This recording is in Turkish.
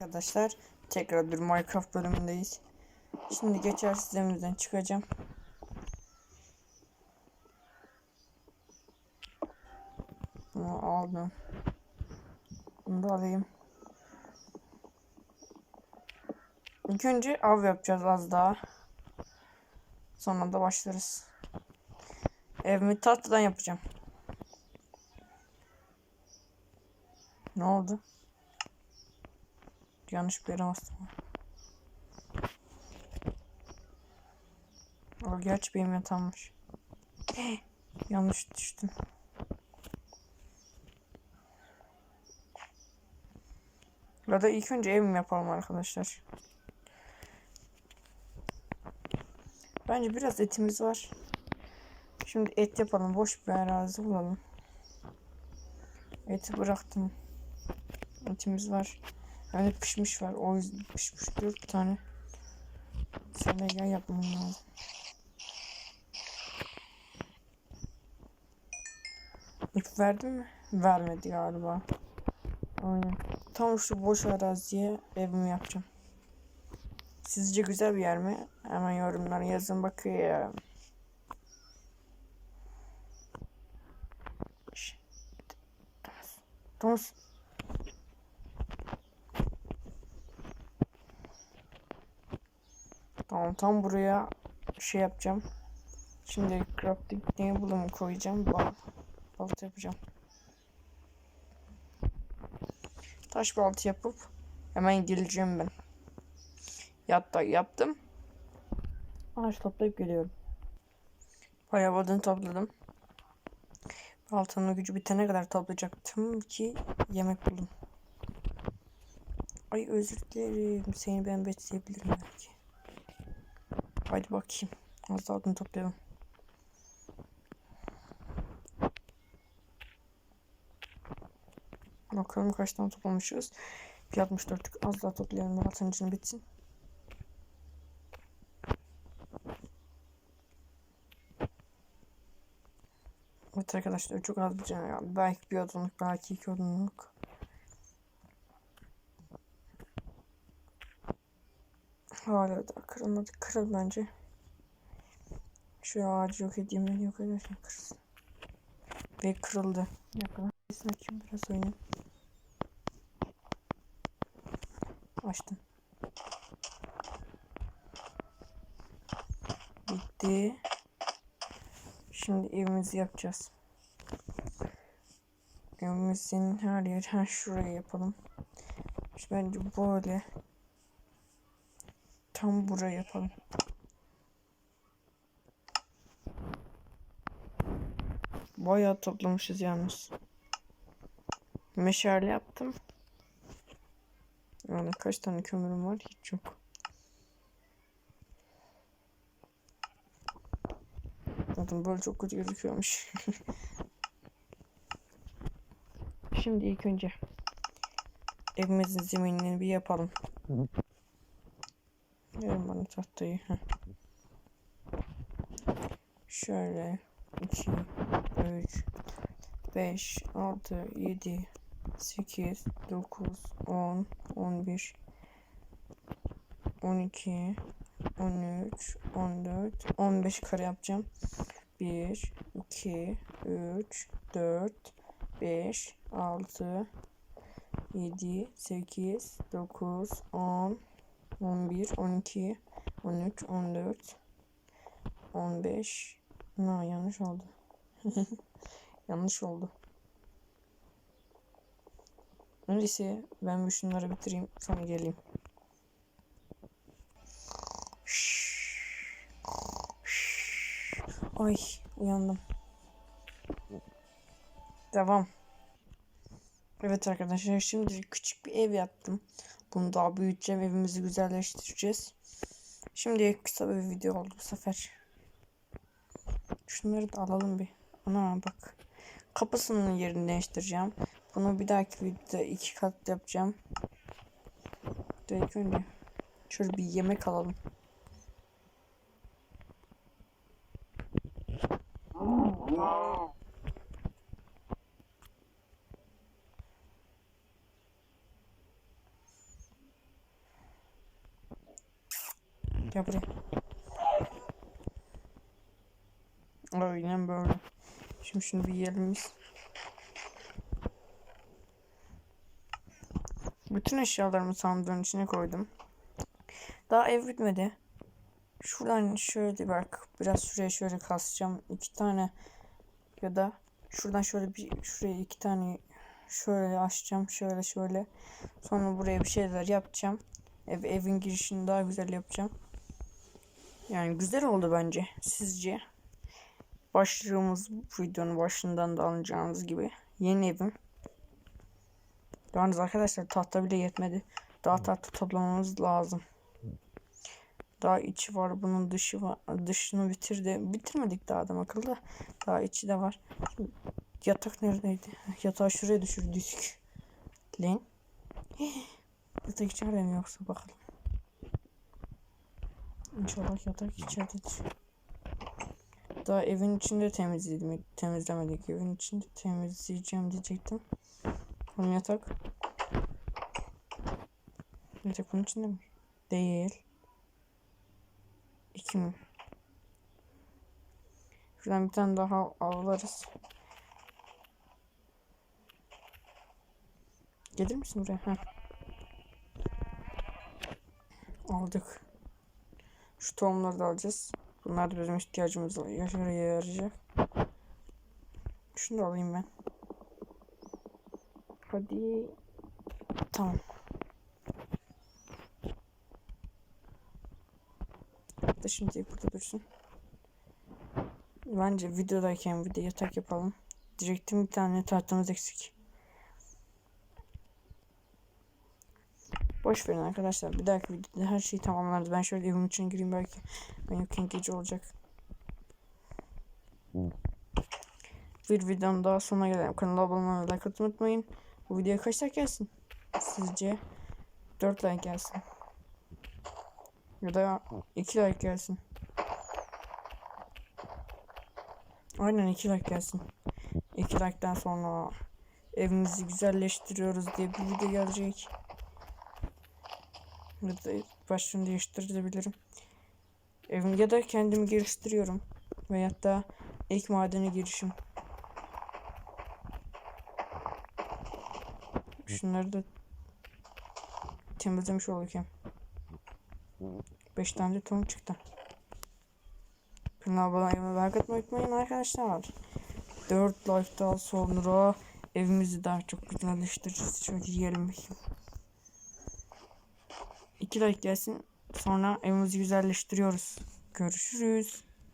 Arkadaşlar tekrar bir Minecraft bölümündeyiz. Şimdi geçer sistemimizden çıkacağım. Bunu aldım. Bunu da alayım. İlk önce av yapacağız az daha. Sonra da başlarız. Evimi tahtadan yapacağım. Ne oldu? Yanlış bir yere bastım. O gerçi benim yatağımmış. Yanlış düştüm. Ya ilk önce evimi yapalım arkadaşlar. Bence biraz etimiz var. Şimdi et yapalım. Boş bir arazi bulalım. Eti bıraktım. Etimiz var. Yani pişmiş var. O yüzden pişmiş dört tane. Sana gel yapmam lazım. İp verdi mi? Vermedi galiba. Aynen. Tam şu boş araziye evimi yapacağım. Sizce güzel bir yer mi? Hemen yorumlara yazın bakayım. Thomas. Tamam tam buraya şey yapacağım. Şimdi crafting table'ımı koyacağım. Bal balta yapacağım. Taş balta yapıp hemen geleceğim ben. Yatta yaptım. Ağaç toplayıp geliyorum. Bayağı odun topladım. Baltanın gücü bitene kadar toplayacaktım ki yemek buldum. Ay özür dilerim. Seni ben besleyebilirim belki. Haydi bakayım. Az daha odun toplayalım. Bakalım kaç tane toplamışız. Bir 64'lük az daha toplayalım. Altıncının bitsin. Evet arkadaşlar çok az bir canı. Belki bir odunluk belki iki odunluk. Hala da kırılmadı. Kırıl bence. Şu ağacı yok edeyim yok ederken kırılsın. Ve kırıldı. Yakala. Sesini açayım biraz oynayayım. Açtım. Bitti. Şimdi evimizi yapacağız. Evimizin her yer her şuraya yapalım. İşte bence böyle tam buraya yapalım. Bayağı toplamışız yalnız. Meşale yaptım. Yani kaç tane kömürüm var hiç yok. Zaten böyle çok kötü gözüküyormuş. Şimdi ilk önce evimizin zeminini bir yapalım. Verin bana tahtayı. Heh. Şöyle 2 3 5 6 7 8 9 10 11 12 13 14 15 kare yapacağım. 1 2 3 4 5 6 7 8 9 10 11 12 13 14 15 No yanlış oldu. yanlış oldu. Öyleyse ben bu şunları bitireyim sonra geleyim. Ay uyandım. Devam. Evet arkadaşlar şimdi küçük bir ev yaptım. Bunu daha büyüteceğim. Evimizi güzelleştireceğiz. Şimdi kısa bir video oldu bu sefer. Şunları da alalım bir. Ana bak. Kapısının yerini değiştireceğim. Bunu bir dahaki videoda iki kat yapacağım. Direkt önce şöyle bir yemek alalım. Gel buraya. Aynen böyle. Şimdi şunu bir yiyelim biz. Bütün eşyalarımı sandığın içine koydum. Daha ev bitmedi. Şuradan şöyle bak. Biraz şuraya şöyle kasacağım. iki tane ya da şuradan şöyle bir şuraya iki tane şöyle açacağım. Şöyle şöyle. Sonra buraya bir şeyler yapacağım. Ev, evin girişini daha güzel yapacağım. Yani güzel oldu bence. Sizce? Başlığımız bu videonun başından da alacağınız gibi. Yeni evim. Yalnız arkadaşlar tahta bile yetmedi. Daha tahta toplamamız lazım. Daha içi var bunun dışı var. Dışını bitirdi. Bitirmedik daha adam akıllı. Daha içi de var. Şimdi yatak neredeydi? Yatağı şuraya düşürdük. Lan. Yatak içeride mi yoksa bakalım. İnşallah yatak içeridedir. Daha evin içinde temizledim, temizlemedik. Evin içinde temizleyeceğim diyecektim. Onun yatak. Yatak bunun içinde mi? Değil. İki mi? Şuradan bir tane daha avlarız. Gelir misin buraya? Heh. Aldık. Şu tohumları da alacağız. Bunlar da bizim ihtiyacımız yarayacak. Şunu da alayım ben. Hadi. Tamam. Da şimdi burada dursun. Bence videodayken bir de yatak yapalım. Direktim bir tane tahtamız eksik. Boş verin arkadaşlar. Bir dahaki videoda her şey tamamlandı. Ben şöyle evin içine gireyim belki. Ben yokken gece olacak. Bir videonun daha sonuna gelelim. Kanala abone olmayı, like atmayı unutmayın. Bu videoya kaç like gelsin? Sizce? 4 like gelsin. Ya da 2 like gelsin. Aynen 2 like gelsin. 2 like'den sonra evimizi güzelleştiriyoruz diye bir video gelecek. Ya da başlığını değiştirebilirim. Evim ya da kendimi geliştiriyorum. Veyahut da ilk madene girişim. Şunları da temizlemiş olurken. 5 tane de tohum çıktı. Kanala abone olmayı like atmayı unutmayın arkadaşlar. 4 like daha sonra evimizi daha çok güzelleştireceğiz. Şöyle yiyelim bakayım. 2 like gelsin. Sonra evimizi güzelleştiriyoruz. Görüşürüz.